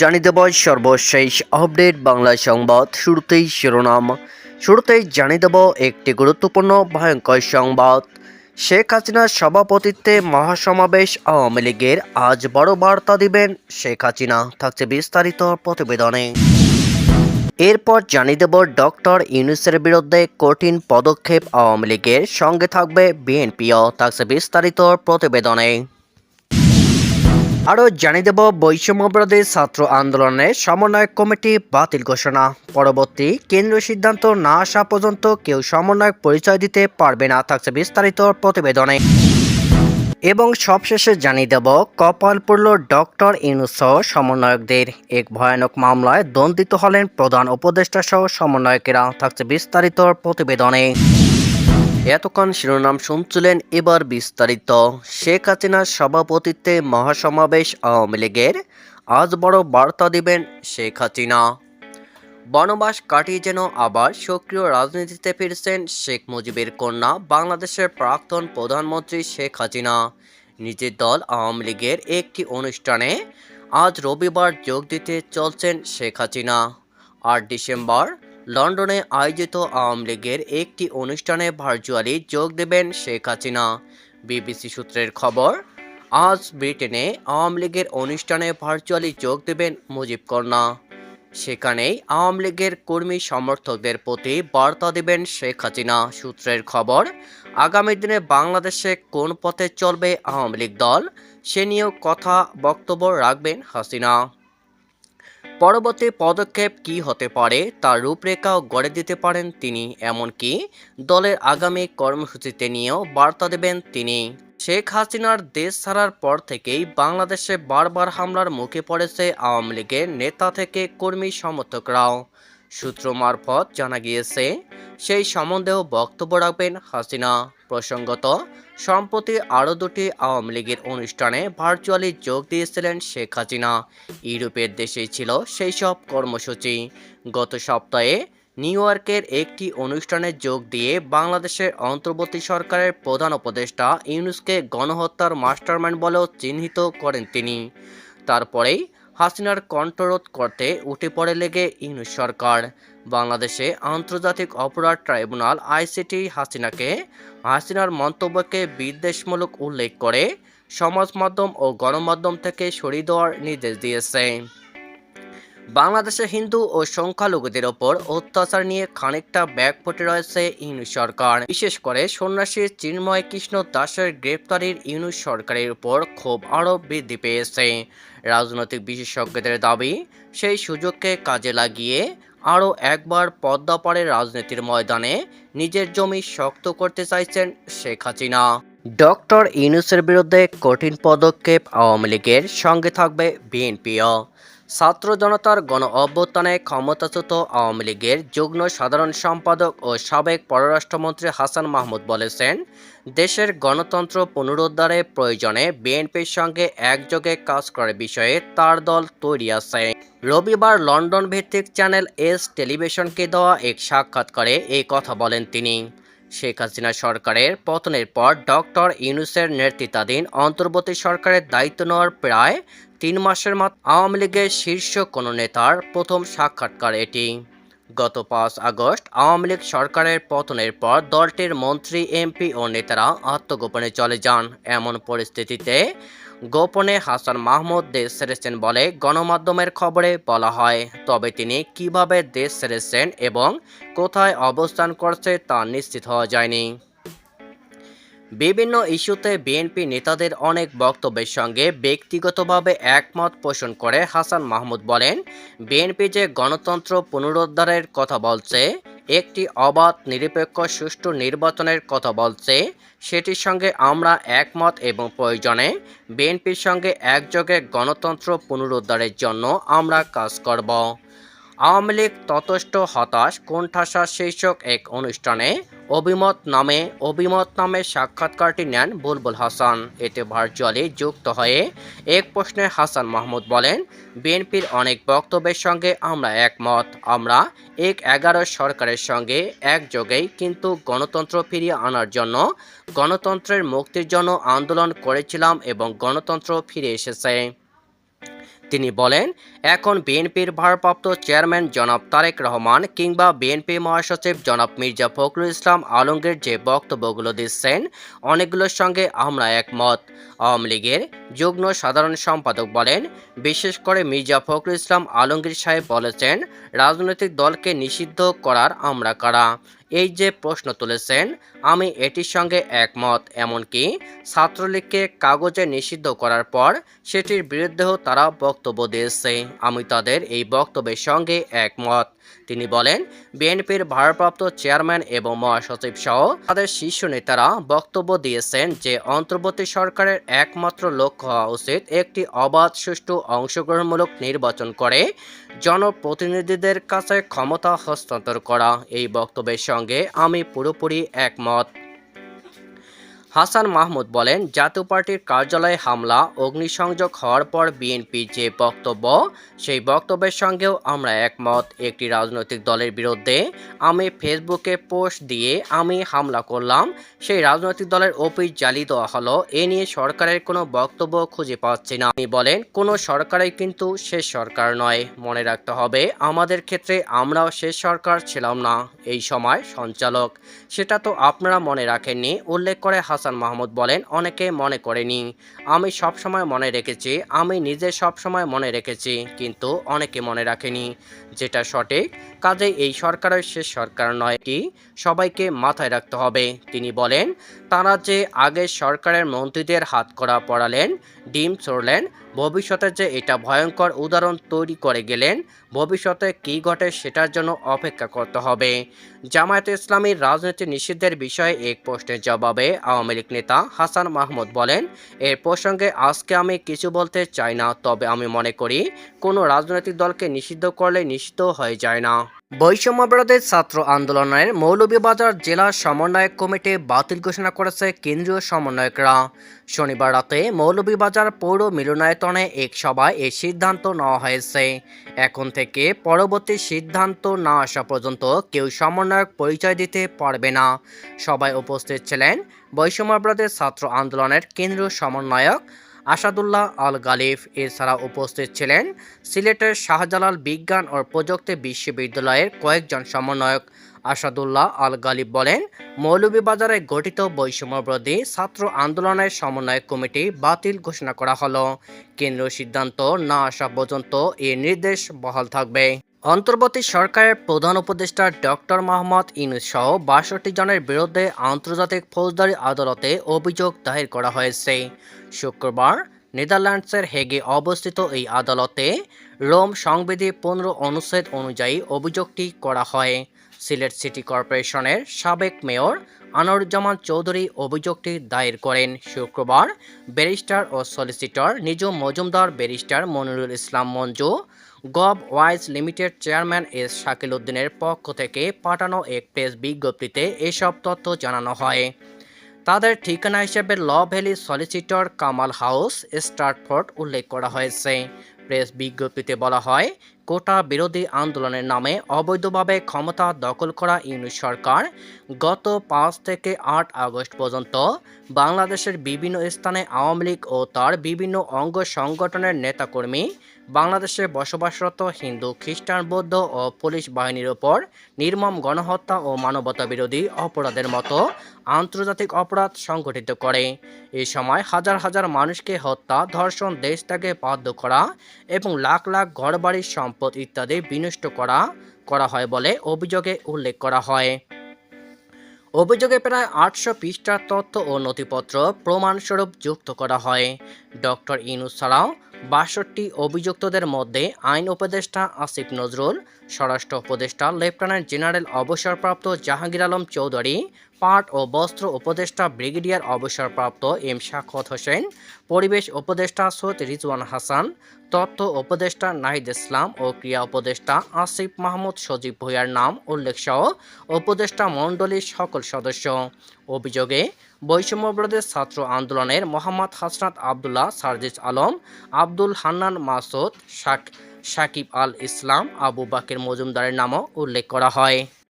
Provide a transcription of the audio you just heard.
জানিয়ে দেব সর্বশেষ আপডেট বাংলা সংবাদ শুরুতেই শিরোনাম। শুরুতেই জানিয়ে দেব একটি গুরুত্বপূর্ণ ভয়ঙ্কর সংবাদ। শেখ হাসিনার সভাপতিত্বে মহাসমাবেশ আওয়ামী লীগের আজ বড় বার্তা দিবেন শেখ হাসিনা, থাকছে বিস্তারিত প্রতিবেদনে। এরপর জানিয়ে দেব ডক্টর ইউনুসের বিরুদ্ধে কঠিন পদক্ষেপ আওয়ামী লীগের সঙ্গে থাকবে বিএনপিও, থাকছে বিস্তারিত প্রতিবেদনে। আরও জানিয়ে দেব বৈষম্যবিরোধী ছাত্র আন্দোলনের সমন্বয়ক কমিটি বাতিল ঘোষণা। পরবর্তী কেন্দ্রীয় সিদ্ধান্ত না আসা পর্যন্ত কেউ সমন্বয়ক পরিচয় দিতে পারবে না, থাকছে বিস্তারিত প্রতিবেদনে। এবং সবশেষে জানিয়ে দেব, কপাল পড়ল ডক্টর ইউনুস সহ সমন্বয়কদের। এক ভয়ানক মামলায় দণ্ডিত হলেন প্রধান উপদেষ্টা সহ সমন্বয়কেরা, থাকছে বিস্তারিত প্রতিবেদনে। এতক্ষণ শিরোনাম শুনছিলেন এবার বিস্তারিত। শেখ হাসিনার সভাপতিত্বে মহাসমাবেশ আওয়ামী লীগের। আজ বড় বার্তা দিবেন শেখ হাসিনা। বনবাস কাটিয়ে যেন আবার সক্রিয় রাজনীতিতে ফিরছেন শেখ মুজিবের কন্যা বাংলাদেশের প্রাক্তন প্রধানমন্ত্রী শেখ হাসিনা। নিজের দল আওয়ামী লীগের একটি অনুষ্ঠানে আজ রবিবার যোগ দিতে চলছেন শেখ হাসিনা। আট ডিসেম্বর লন্ডনে আয়োজিত আওয়ামী লীগের একটি অনুষ্ঠানে ভার্চুয়ালি যোগ দেবেন শেখ হাসিনা। বিবিসি সূত্রের খবর, আজ ব্রিটেনে আওয়ামী লীগের অনুষ্ঠানে ভার্চুয়ালি যোগ দেবেন মুজিব কন্যা। সেখানেই আওয়ামী লীগের কর্মী সমর্থকদের প্রতি বার্তা দেবেন শেখ হাসিনা। সূত্রের খবর, আগামী দিনে বাংলাদেশে কোন পথে চলবে আওয়ামী লীগ দল, সে নিয়েও কথা বক্তব্য রাখবেন হাসিনা। পরবর্তী পদক্ষেপ কি হতে পারে তার রূপরেখাও গড়ে দিতে পারেন তিনি, এমনকি দলের আগামী কর্মসূচিতে নিয়েও বার্তা দেবেন তিনি। শেখ হাসিনার দেশ ছাড়ার পর থেকেই বাংলাদেশে বারবার হামলার মুখে পড়েছে আওয়ামী লীগের নেতা থেকে কর্মী সমর্থকরাও। সূত্র মারফত জানা গিয়েছে, সেই সম্বন্ধেও বক্তব্য রাখবেন হাসিনা। প্রসঙ্গত, সম্প্রতি আরও দুটি আওয়ামী লীগের অনুষ্ঠানে ভার্চুয়ালি যোগ দিয়েছিলেন শেখ হাসিনা। ইউরোপের দেশেই ছিল সেই সব কর্মসূচি। গত সপ্তাহে নিউ ইয়র্কের একটি অনুষ্ঠানে যোগ দিয়ে বাংলাদেশের অন্তর্বর্তী সরকারের প্রধান উপদেষ্টা ইউনুসকে গণহত্যার মাস্টারমাইন্ড বলেও চিহ্নিত করেন তিনি। তারপরেই হাসিনার কণ্ঠরোধ করতে উঠে পড়ে লেগে ইউনুস সরকার। বাংলাদেশে আন্তর্জাতিক অপরাধ ট্রাইব্যুনাল আইসিটি হাসিনাকে, হাসিনার মন্তব্যকে বিদ্বেষমূলক উল্লেখ করে সমাজ মাধ্যম ও গণমাধ্যম থেকে সরিয়ে দেওয়ার নির্দেশ দিয়েছে। বাংলাদেশে হিন্দু ও সংখ্যালঘুদের ওপর অত্যাচার নিয়ে খানিকটা ব্যাকফুটে রয়েছে ইউনুস সরকার। বিশেষ করে সন্ন্যাসী চিন্ময় কৃষ্ণ দাসের গ্রেপ্তারির ইউনুস সরকারের উপর ক্ষোভ আরও বৃদ্ধি পেয়েছে। রাজনৈতিক বিশেষজ্ঞদের দাবি, সেই সুযোগকে কাজে লাগিয়ে আরও একবার পদ্মাপাড়ে রাজনীতির ময়দানে নিজের জমি শক্ত করতে চাইছেন শেখ হাসিনা। ডক্টর ইউনুসের বিরুদ্ধে কঠিন পদক্ষেপ আওয়ামী লীগের সঙ্গে থাকবে বিএনপিও। ছাত্র জনতার গণ অভ্যুত্থানে ক্ষমতাচ্যুত আওয়ামী লীগের যুগ্ম সাধারণ সম্পাদক ও সাবেক পররাষ্ট্রমন্ত্রী হাসান মাহমুদ বলেছেন, দেশের গণতন্ত্র পুনরুদ্ধারে প্রয়োজনে বিএনপির সঙ্গে একযোগে কাজ করার বিষয়ে তার দল তৈরি আছে। রবিবার লন্ডন ভিত্তিক চ্যানেল এস টেলিভিশনকে দেওয়া এক সাক্ষাৎকারে এই কথা বলেন তিনি। শেখ হাসিনা সরকারের পতনের পর ডক্টর ইউনুসের নেতৃত্বাধীন অন্তর্বর্তী সরকারের দায়িত্ব নেওয়ার প্রায় তিন মাসের মাত্র আওয়ামী লীগের শীর্ষ কোনো নেতার প্রথম সাক্ষাৎকার এটি। গত পাঁচ আগস্ট আওয়ামী লীগ সরকারের পতনের পর দলটির মন্ত্রী, এমপি ও নেতারা আত্মগোপনে চলে যান। এমন পরিস্থিতিতে গোপনে হাসান মাহমুদ দেশ সেরেছেন বলে গণমাধ্যমের খবরে বলা হয়। তবে তিনি কীভাবে দেশ সেরেছেন এবং কোথায় অবস্থান করছে তা নিশ্চিত হওয়া যায়নি। বিভিন্ন ইস্যুতে বিএনপি নেতাদের অনেক বক্তব্যের সঙ্গে ব্যক্তিগতভাবে একমত পোষণ করে হাসান মাহমুদ বলেন, বিএনপি যে গণতন্ত্র পুনরুদ্ধারের কথা বলছে, একটি অবাধ, নিরপেক্ষ, সুষ্ঠু নির্বাচনের কথা বলছে, সেটির সঙ্গে আমরা একমত এবং প্রয়োজনে বিএনপির সঙ্গে একযোগে গণতন্ত্র পুনরুদ্ধারের জন্য আমরা কাজ করব। আওয়ামী লীগ ততষ্ট হতাশ কোণঠাসা শীর্ষক এক অনুষ্ঠানে অভিমত নামে অভিমত নামে সাক্ষাৎকারটি নেন বুলবুল হাসান। এতে ভার্চুয়ালি যুক্ত হয়ে এক প্রশ্নে হাসান মাহমুদ বলেন, বিএনপির অনেক বক্তব্যের সঙ্গে আমরা একমত। আমরা এক এগারো সরকারের সঙ্গে একযোগেই কিন্তু গণতন্ত্র ফিরিয়ে আনার জন্য, গণতন্ত্রের মুক্তির জন্য আন্দোলন করেছিলাম এবং গণতন্ত্র ফিরে এসেছে। তিনি বলেন, এখন বিএনপির ভারপ্রাপ্ত চেয়ারম্যান জনাব তারেক রহমান কিংবা বিএনপি মহাসচিব জনাব মির্জা ফখরুল ইসলাম আলমগীর যে বক্তব্যগুলো দিচ্ছেন, অনেকগুলোর সঙ্গে আমরা একমত। আওয়ামী লীগের যুগ্ম সাধারণ সম্পাদক বলেন, বিশেষ করে মির্জা ফখরুল ইসলাম আলমগীর সাহেব বলেছেন, রাজনৈতিক দলকে নিষিদ্ধ করার আমরা কারা? এই যে প্রশ্ন তুলেছেন, আমি এটির সঙ্গে একমত। এমনকি ছাত্রলীগকে কাগজে নিষিদ্ধ করার পর সেটির বিরুদ্ধেও তারা বক্তব্য দিয়েছে। আমি তাদের এই বক্তব্যের সঙ্গে একমত। তিনি বলেন, বিএনপির ভারপ্রাপ্ত চেয়ারম্যান এবং মহাসচিব সহ তাদের শীর্ষ নেতারা বক্তব্য দিয়েছেন যে অন্তর্বর্তী সরকারের একমাত্র লক্ষ্য হওয়া উচিত একটি অবাধ, সুষ্ঠু, অংশগ্রহণমূলক নির্বাচন করে জনপ্রতিনিধিদের কাছে ক্ষমতা হস্তান্তর করা। এই বক্তব্যের সঙ্গে আমি পুরোপুরি একমত। হাসান মাহমুদ বলেন, জাতীয় পার্টির কার্যালয়ে হামলা, অগ্নিসংযোগ হওয়ার পর বিএনপির যে বক্তব্য, সেই বক্তব্যের সঙ্গেও আমরা একমত। একটি রাজনৈতিক দলের বিরুদ্ধে আমি ফেসবুকে পোস্ট দিয়ে আমি হামলা করলাম, সেই রাজনৈতিক দলের অফিস জ্বালিয়ে দেওয়া হলো, এ নিয়ে সরকারের কোনো বক্তব্য খুঁজে পাচ্ছি না। তিনি বলেন, কোনো সরকারই কিন্তু শেষ সরকার নয়। মনে রাখতে হবে, আমাদের ক্ষেত্রে আমরাও শেষ সরকার ছিলাম না। এই সময় সঞ্চালক, সেটা তো আপনারা মনে রাখেননি, উল্লেখ করে হাসান মাহমুদ বলেন, অনেকে মনে করেনি। আমি সব সময় মনে রেখেছি, আমি নিজে সব সময় মনে রেখেছি, কিন্তু অনেকে মনে রাখেনি। যেটা সঠিক কাজে এই সরকারের শেষ সরকার নয়, এটি সবাইকে মাথায় রাখতে হবে। তিনি বলেন, তারা যে আগের সরকারের মন্ত্রীদের হাত করা পড়ালেন, ডিম চড়লেন ভবিষ্যতে যে এটা ভয়ঙ্কর উদাহরণ তৈরি করে গেলেন, ভবিষ্যতে কী ঘটে সেটার জন্য অপেক্ষা করতে হবে। জামায়াতে ইসলামীর রাজনীতি নিষিদ্ধের বিষয়ে এক প্রশ্নের জবাবে আওয়ামী লীগ নেতা হাসান মাহমুদ বলেন, এর প্রসঙ্গে আজকে আমি কিছু বলতে চাই না, তবে আমি মনে করি, কোনো রাজনৈতিক দলকে নিষিদ্ধ করলে নিষিদ্ধ হয়ে যায় না। বৈষম্য বিরোধী ছাত্র আন্দোলনের মৌলভীবাজার জেলা সমন্বয়ক কমিটি বাতিল ঘোষণা করেছে কেন্দ্রীয় সমন্বয়করা। শনিবার রাতে মৌলভীবাজার পৌর মিলনায়তনে এক সভায় এই সিদ্ধান্ত নেওয়া হয়েছে। এখন থেকে পরবর্তী সিদ্ধান্ত না আসা পর্যন্ত কেউ সমন্বয়ক পরিচয় দিতে পারবে না। সবাই উপস্থিত ছিলেন বৈষম্য বিরোধী ছাত্র আন্দোলনের কেন্দ্রীয় সমন্বয়ক আসাদুল্লাহ আল গালিফ এছাড়া উপস্থিত ছিলেন সিলেটের শাহজালাল বিজ্ঞান ও প্রযুক্তি বিশ্ববিদ্যালয়ের কয়েকজন সমন্বয়ক। আসাদুল্লাহ আল গালিব বলেন, মৌলভীবাজারে গঠিত বৈষম্যবিরোধী ছাত্র আন্দোলনের সমন্বয় কমিটি বাতিল ঘোষণা করা হলো। কেন্দ্রীয় সিদ্ধান্ত না আসা পর্যন্ত এর নির্দেশ বহাল থাকবে। অন্তর্বর্তী সরকারের প্রধান উপদেষ্টা ডক্টর মোহাম্মদ ইনুস সহ বাষট্টি জনের বিরুদ্ধে আন্তর্জাতিক ফৌজদারি আদালতে অভিযোগ দায়ের করা হয়েছে। শুক্রবার নেদারল্যান্ডসের হেগে অবস্থিত এই আদালতে রোম সংবিধি পনেরো অনুচ্ছেদ অনুযায়ী অভিযোগটি করা হয়। সিলেট সিটি কর্পোরেশনের সাবেক মেয়র আনোয়ারুজ্জামান চৌধুরী অভিযোগটি দায়ের করেন। শুক্রবার ব্যারিস্টার ও solicitor Nizam Majumder barrister Monirul Islam Manju Gov Wise limited chairman S Shakil উদ্দিনের পক্ষ থেকে পাঠানো এক প্রেস বিজ্ঞপ্তিতে এসব তথ্য জানানো হয়। তাদের ঠিকানা হিসেবে law valley solicitor Kamal house Stratford উল্লেখ করা হয়েছে। প্রেস বিজ্ঞপ্তিতে বলা হয়, কোটা বিরোধী আন্দোলনের নামে অবৈধভাবে ক্ষমতা দখল করা ইউনিট সরকার গত পাঁচ থেকে আট আগস্ট পর্যন্ত বাংলাদেশের বিভিন্ন স্থানে আওয়ামী লীগ ও তার বিভিন্ন অঙ্গ সংগঠনের নেতাকর্মী বাংলাদেশে বসবাসরত হিন্দু, খ্রিস্টান, বৌদ্ধ ও পুলিশ বাহিনীর ওপর নির্মম গণহত্যা ও মানবতা বিরোধী অপরাধের মতো আন্তর্জাতিক অপরাধ সংগঠিত করে। এ সময় হাজার হাজার মানুষকে হত্যা, ধর্ষণ দেশ থেকে বাধ্য করা এবং লাখ লাখ ঘরবাড়ির সম্পদ ইত্যাদি বিনষ্ট করা করা হয় বলে অভিযোগে উল্লেখ করা হয়। অভিযোগে প্রায় আটশো পৃষ্ঠার তথ্য ও নথিপত্র প্রমাণস্বরূপ যুক্ত করা হয়। ডক্টর ইনুস ছাড়াও বাষট্টি অভিযুক্তদের মধ্যে আইন উপদেষ্টা আসিফ নজরুল, স্বরাষ্ট্র উপদেষ্টা লেফটেন্যান্ট জেনারেল অবসরপ্রাপ্ত জাহাঙ্গীর আলম চৌধুরী, পাট ও বস্ত্র উপদেষ্টা ব্রিগেডিয়ার অবসরপ্রাপ্ত এম শাখত হোসেন, পরিবেশ উপদেষ্টা সৈয়দ রিজওয়ান হাসান, তথ্য উপদেষ্টা নাহিদ ইসলাম ও ক্রিয়া উপদেষ্টা আসিফ মাহমুদ সজীব ভুইয়ার নাম উল্লেখ সহ উপদেষ্টা মণ্ডলীর সকল সদস্য। অভিযোগে বৈষম্যবিরোধী ছাত্র আন্দোলনের মোহাম্মদ হাসনাত আবদুল্লাহ, সার্জিস আলম, আব্দুল হান্নান মাসুদ, শাক সাকিব আল ইসলাম, আবু বাকের মজুমদারের নামও উল্লেখ করা হয়।